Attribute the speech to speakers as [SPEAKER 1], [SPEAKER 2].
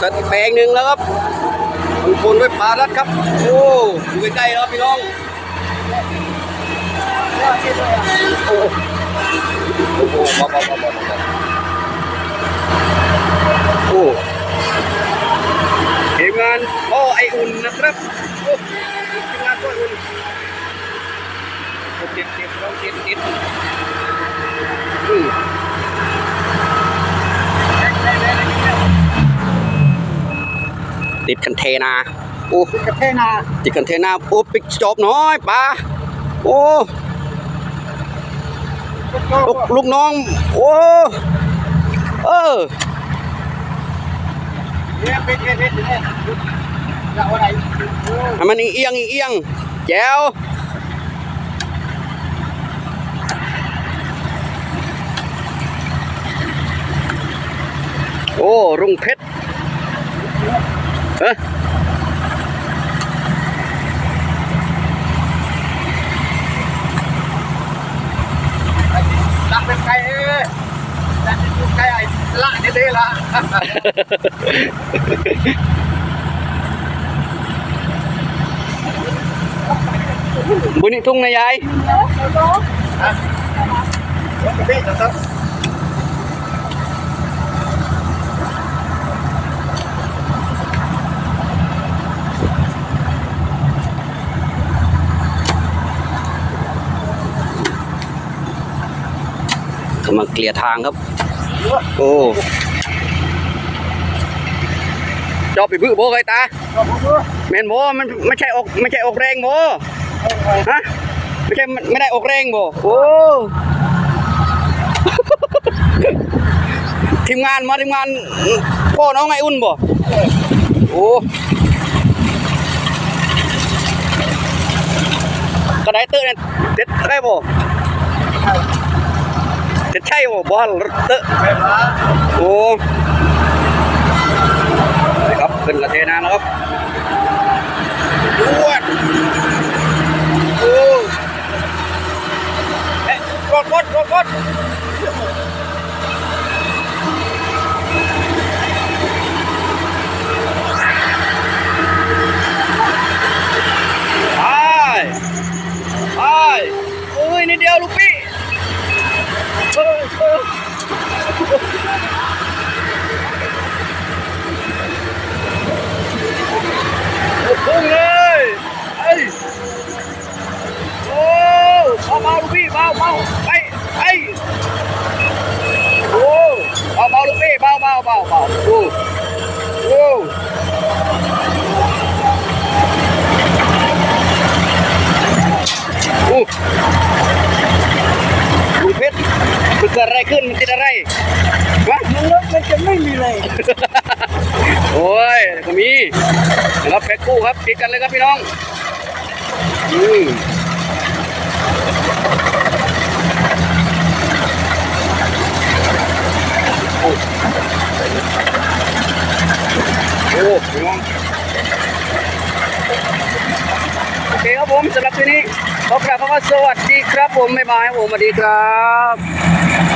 [SPEAKER 1] สร็จอีกแปลงหนึ่งแล้วครับบางคนด้วยปลารัดครับ โอ้ดูใกล้ๆครับพี่น้องโอ้โอ้โหเบาๆเบาๆเบาโอ้ทีมงานพ่อไออุ่นนะครับทีมงานพ่ออุ่นโอเคเจ็บเราเจ็บติดอื ติดคันเทนาโอ้
[SPEAKER 2] กระเทนา
[SPEAKER 1] ติดคันเทนาโอ้ปิกจอบน้อยปลาโอ้ลูกลูกน้อง โอ้เออ
[SPEAKER 2] เนี่ยเป็นเป็นเป็นเนี่ยจะเอาอะไร
[SPEAKER 1] ให้มันเอียงเอียงแจ๋วโอ้ รุ่งเพชร เอ้ย
[SPEAKER 2] ดักเป็นไก่เอ้ยดักเป็นไก่ไอ้ละนี่เลยละ
[SPEAKER 1] บุญนี่ทุ่งนะยาย
[SPEAKER 2] พี่จะต้อง
[SPEAKER 1] กำลังเกลี่ยทางครับ โอ้จอบไปบื้อโบเคยตาแมนโบมันไม่ใช่ออกไม่ใช่ออกแรงโบฮะไม่ใช่ไม่ได้ออกแรงโบโอ้ทีมงานมาทีมงานพ่อน้องไงอุ่นบ่โอ้กระไดเตอร์เนี่ยเด็ดได้บ่ ใช่บ่บอลเตอร์
[SPEAKER 2] ไปมา
[SPEAKER 1] โอ้ครับขึ้นกระเทนานะครับ พุ่งเลยไอ้ยโอ้เบาๆลูกพี่เบาเบาไปไปโอ้เบาเบาๆลูกพี่เบาเบาเบาเบาโอ้โอ้โอ้ลุงเพชรมันเกิดอะไรขึ้นมันติดอะไรวะ
[SPEAKER 2] มันลดมันจะไม่มีเลย
[SPEAKER 1] โอ้ยก็มีนะ ครับแพ็คคู่ครับติดกันเลยครับพี่น้องอืมโอ้พี่น้องโอเคครับผมสำหรับที่นี้ขอกราบคำว่าสวัสดีครับผมบ๊ายบายผมสวัสดีครับ